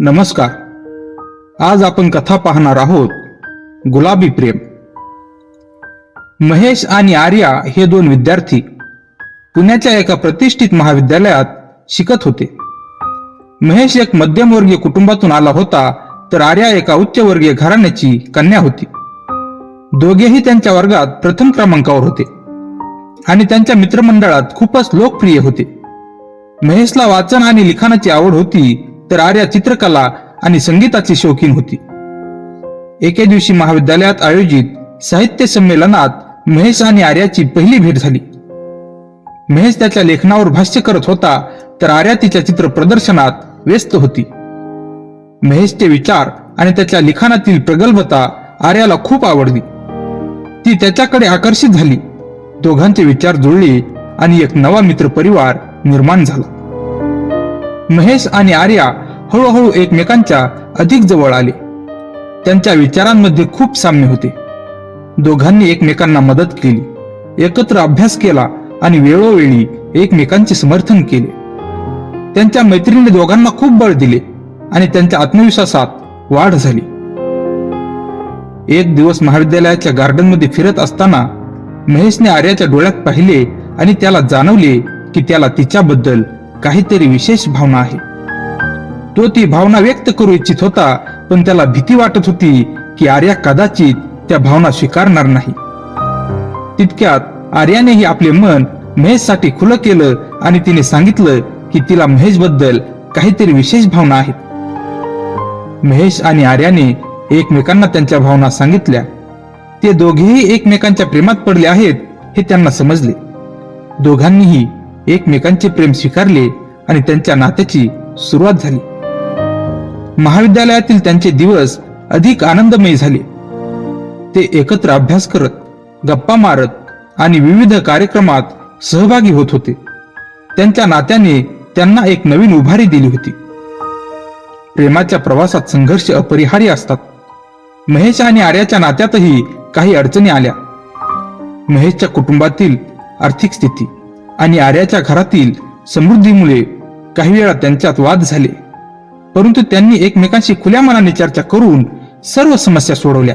नमस्कार. आज आपण कथा पाहणार आहोत गुलाबी प्रेम. महेश आणि आर्या हे दोन विद्यार्थी पुण्याच्या एका प्रतिष्ठित महाविद्यालयात शिकत होते. महेश एक मध्यमवर्गीय कुटुंबातून आला होता तर आर्या एका उच्चवर्गीय घराण्याची कन्या होती. दोघेही त्यांच्या वर्गात प्रथम क्रमांकावर होते आणि त्यांच्या मित्रमंडळात खूपच लोकप्रिय होते. महेशला वाचन आणि लिखाणाची आवड होती तर आर्या चित्रकला आणि संगीताची शौकीन होती. एके दिवशी महाविद्यालयात आयोजित साहित्य संमेलनात महेश आणि आर्याची पहिली भेट झाली. महेश त्याच्या लेखनावर भाष्य करत होता तर आर्या तिच्या चित्र प्रदर्शनात व्यस्त होती. महेशचे विचार आणि त्याच्या लिखाणातील प्रगल्भता आर्याला खूप आवडली. ती त्याच्याकडे आकर्षित झाली. दोघांचे विचार जुळले आणि एक नवा मित्र परिवार निर्माण झाला. महेश आणि आर्या हळूहळू एकमेकांच्या अधिक जवळ आले. त्यांच्या विचारांमध्ये खूप साम्य होते. दोघांनी एकमेकांना मदत केली. एकत्र अभ्यास केला आणि वेळोवेळी एकमेकांचे समर्थन केले. त्यांच्या मैत्रिणीने दोघांना खूप बळ दिले आणि त्यांच्या आत्मविश्वासात वाढ झाली. एक दिवस महाविद्यालयाच्या गार्डनमध्ये फिरत असताना महेशने आर्याच्या डोळ्यात पाहिले आणि त्याला जाणवले की त्याला तिच्याबद्दल काहीतरी विशेष भावना आहे. तो ती भावना व्यक्त करू इच्छित होता पण त्याला भीती वाटत होती की आर्या कदाचित त्या भावना स्वीकारणार नाही. तितक्यात आर्यानेही आपले मन महेशसाठी खुलं केलं आणि तिने सांगितलं की तिला महेशबद्दल काहीतरी विशेष भावना आहेत. महेश आणि आर्याने एकमेकांना त्यांच्या भावना सांगितल्या. ते दोघेही एकमेकांच्या प्रेमात पडले आहेत हे त्यांना समजले. दोघांनीही एकमेकांचे प्रेम स्वीकारले आणि त्यांच्या नात्याची सुरुवात झाली. महाविद्यालयातील त्यांचे दिवस अधिक आनंदमयी झाले. ते एकत्र अभ्यास करत गप्पा मारत आणि विविध कार्यक्रमात सहभागी होत होते. त्यांच्या नात्याने त्यांना एक नवीन उभारी दिली होती. प्रेमाच्या प्रवासात संघर्ष अपरिहार्य असतात. महेश आणि आर्याच्या नात्यातही काही अडचणी आल्या. महेशच्या कुटुंबातील आर्थिक स्थिती आणि आर्याच्या घरातील समृद्धीमुळे काही वेळा त्यांच्यात वाद झाले. परंतु त्यांनी एकमेकांशी खुल्या मनाने चर्चा करून सर्व समस्या सोडवल्या.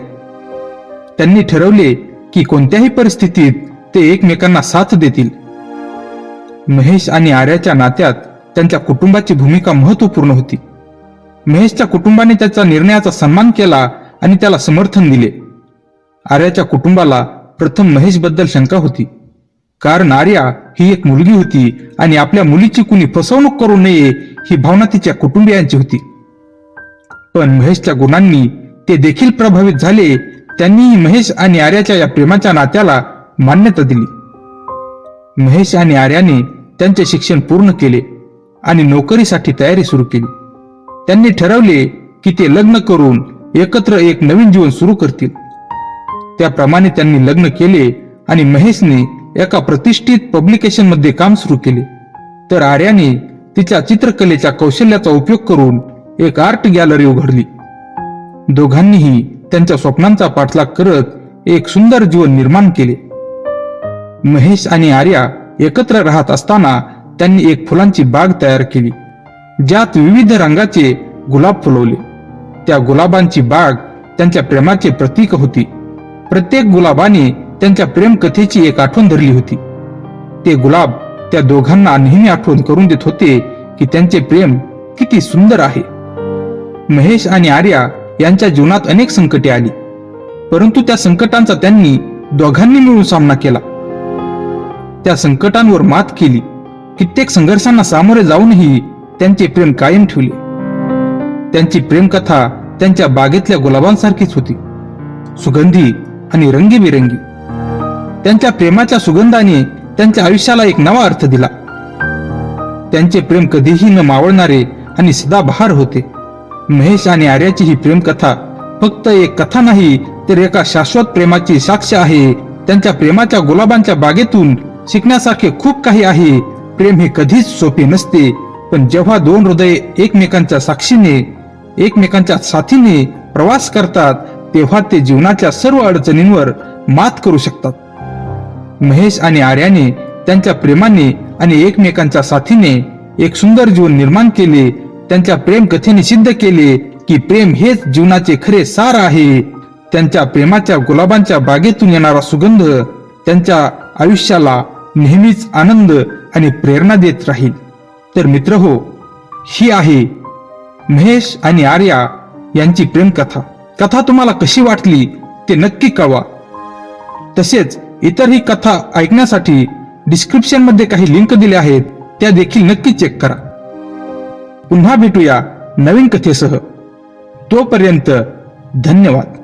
त्यांनी ठरवले की कोणत्याही परिस्थितीत ते एकमेकांना साथ देतील. महेश आणि आर्याच्या नात्यात त्यांच्या कुटुंबाची भूमिका महत्त्वपूर्ण होती. महेशच्या कुटुंबाने त्याच्या निर्णयाचा सन्मान केला आणि त्याला समर्थन दिले. आर्याच्या कुटुंबाला प्रथम महेशबद्दल शंका होती. कारण आर्या ही एक मुलगी होती आणि आपल्या मुलीची कुणी फसवणूक करू नये ही भावना तिच्या कुटुंबियांची होती. पण महेशच्या गुणांनी ते देखील प्रभावित झाले. त्यांनीही महेश आणि आर्याच्या या प्रेमाच्या नात्याला मान्यता दिली. महेश आणि आर्याने त्यांचे शिक्षण पूर्ण केले आणि नोकरीसाठी तयारी सुरू केली. त्यांनी ठरवले की ते लग्न करून एकत्र एक नवीन जीवन सुरू करतील. त्याप्रमाणे त्यांनी लग्न केले आणि महेशने एका प्रतिष्ठित पब्लिकेशनमध्ये काम सुरू केले. तर आर्याने तिच्या चित्रकलेच्या कौशल्याचा उपयोग करून एक आर्ट गॅलरी उघडली. दोघांनीही त्यांच्या स्वप्नांचा पाठलाग करत एक सुंदर जीवन निर्माण केले. महेश आणि आर्या एकत्र राहत असताना त्यांनी एक फुलांची बाग तयार केली ज्यात विविध रंगाचे गुलाब फुलवले. त्या गुलाबांची बाग त्यांच्या प्रेमाचे प्रतीक होती. प्रत्येक गुलाबाने त्यांच्या प्रेम कथेची एक आठवण धरली होती. ते गुलाब त्या दोघांना नेहमी आठवण करून देत होते की त्यांचे प्रेम किती सुंदर आहे. महेश आणि आर्या यांच्या जीवनात अनेक संकटे आली परंतु त्या संकटांचा त्यांनी दोघांनी मिळून सामना केला. त्या संकटांवर मात केली कित्येक संघर्षांना सामोरे जाऊनही त्यांचे प्रेम कायम ठेवले. त्यांची प्रेमकथा त्यांच्या बागेतल्या गुलाबांसारखीच होती. सुगंधी आणि रंगीबिरंगी. त्यांच्या प्रेमाच्या सुगंधाने त्यांच्या आयुष्याला एक नवा अर्थ दिला. त्यांचे प्रेम कधीही न मावळणारे आणि सदाबहार होते. महेश आणि आर्याची ही प्रेमकथा फक्त एक कथा नाही तर एका शाश्वत प्रेमाची साक्ष आहे. त्यांच्या प्रेमाच्या गुलाबांच्या बागेतून शिकण्यासारखे खूप काही आहे. प्रेम हे कधीच सोपे नसते पण जेव्हा दोन हृदय एकमेकांच्या साक्षीने एकमेकांच्या साथीने प्रवास करतात तेव्हा ते जीवनाच्या सर्व अडचणींवर मात करू शकतात. महेश आणि आर्याने त्यांच्या प्रेमाने आणि एकमेकांच्या साथीने एक सुंदर जीवन निर्माण केले. त्यांच्या प्रेम कथेने सिद्ध केले की प्रेम हेच जीवनाचे खरे सार आहे. त्यांच्या प्रेमाच्या गुलाबांच्या बागेतून येणारा सुगंध त्यांच्या आयुष्याला नेहमीच आनंद आणि प्रेरणा देत राहील. तर मित्र हो ही आहे महेश आणि आर्या यांची प्रेम कथा कथा तुम्हाला कशी वाटली ते नक्की कळवा. तसेच इतरही कथा ऐकण्यासाठी डिस्क्रिप्शनमध्ये काही लिंक दिल्या आहेत त्या देखील नक्की चेक करा. पुन्हा भेटूया नवीन कथेसह. तोपर्यंत धन्यवाद.